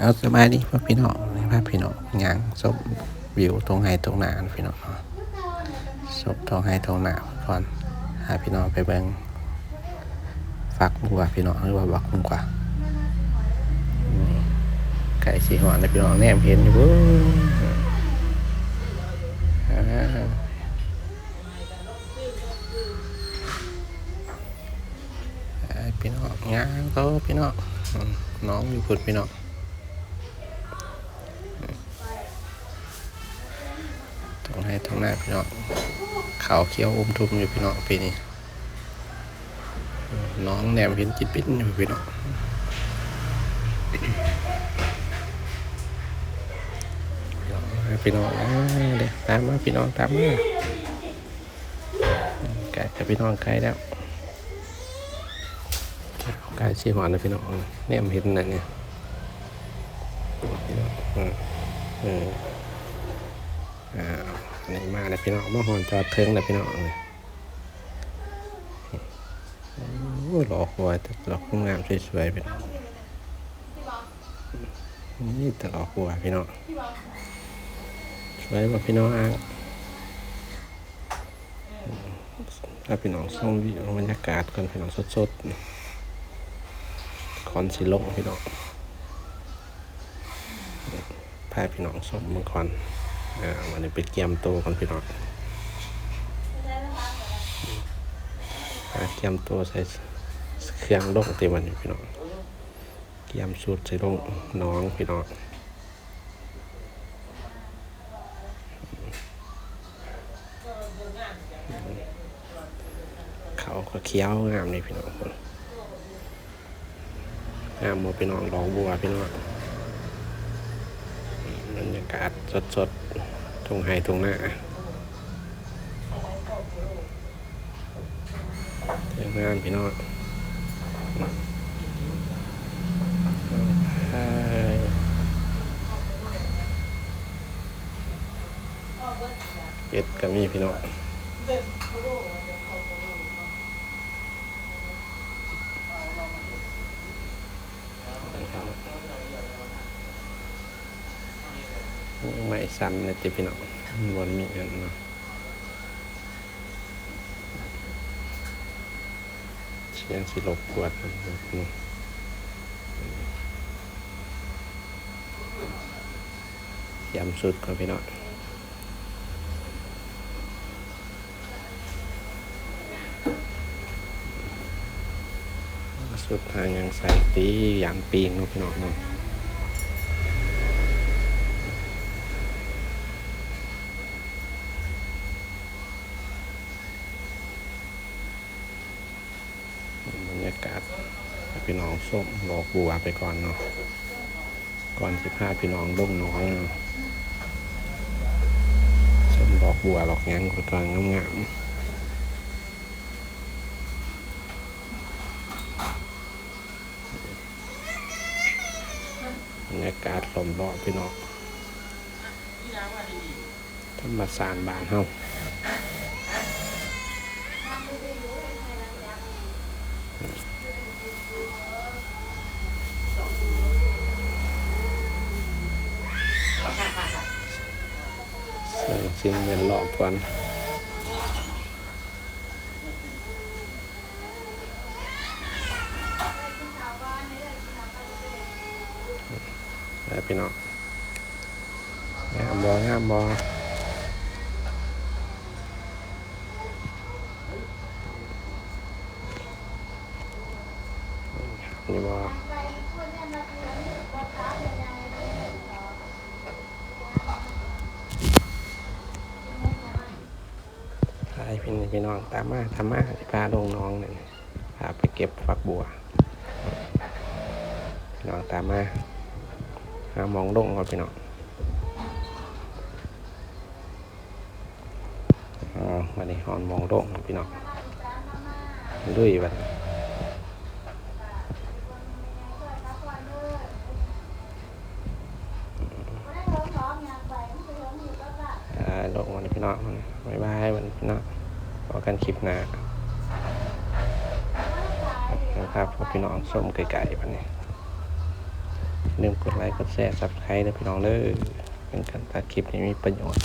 เอาสบายดีพ่อพี่น้องนี่พ่อพี่น้องยางศพวิวตรงไห้ตรงหนาพี่น้องศพตรงไห้ตรงหนาก่อนหาพี่น้องไปเบิ่งฝักบัวพี่น้องหรือว่าบักบัวนี่ไก่สีหอนนะพี่น้องแนมเห็นอยู่บุ้พี่น้องย่างโตพี่น้องน้องอยู่พุ่นพี่น้อง พี่น้องขาวเขียวอมทุมอยู่พี่น้องปีนี้น้องแหนมเห็นจิตปิ้นอยู่พี่น้องพี่น้องเดี๋ยวตามมาพี่น้องตามมาไก่กับพี่น้องไก่แล้วไก่ชีหวานนะพี่น้องแหนมเห็นนั่นเนี่ยพี่น้องอืมอืมอ่า นนี้มาเลยพี่น้องมาหอนจอดเทิงเลยพี่น้องเลยโอ้ยหลอกหัวแต่หลอกงามสวยๆพี่น้องนี่แต่หลอกหัวพี่น้องสวยกว่พี่น้องอ่างถ้าพี่น้องส่งวิวบรรยากาศกันพี่น้องสดๆคอนสิลงพี่น้องพาพี่น้องส่งมังคอน อ่าวันนี้ไปเกียมโตกันพี่น้องเกียมโตวใส่เครื่องลงเต็มวันนี้พี่น้องเกียมสูตรใส่ลงน้องพี่น้องเขาก็เคี้ยวงามนี่พี่น้องงามหมดพี่น้องดอกบัวพี่น้องากาศสดๆ ทุ่งไฮทุ่งหน้าเที่ยงงานพี่น้องเอ็ดก็มีพี่น้อง ไม่ซ้ำนะจิพี่น้องบนมีอันเนาะเสียงสิรบกวนนี่ยำสุดก่อนพี่น้องสุดทางยังใส่ตีย่างปีนาะพี่น้องเนาะ บรรยากาศพี่น้องส้มหลอกบัวไปก่อนเนาะก่อนสิพาพี่น้องลงน้องเนาะส้มหลอกบัวหลอกหยังกกลางงามๆบรรยากาศลมเลาะพี่น้องธรรมศาสตร์บ้านเฮา เสียงเสียงเหมือนหลอกก่อนแล้วพี่น้องงามบองามบอนี่บอ พาพี่นี่พี่น้องตามมาตามมาที่พาลงน้องเนี่ยพาไปเก็บฟักบัวพี่น้องตามมาหามองลงก่อนพี่น้องอ๋อวันนี้หอนมองลงพี่น้องด้วยบัดอ่าลงวันนี้พี่น้องบ๊ เนายวันนี้พี่น้อกันคลิปหน้านะครับพวกพี่น้องส้มไก่ๆแบบนี้ลืมกดไลค์กดแชร์ซับสไครต์นะพี่น้องเด้อเป็นการตัดคลิปที่มีประโยชน์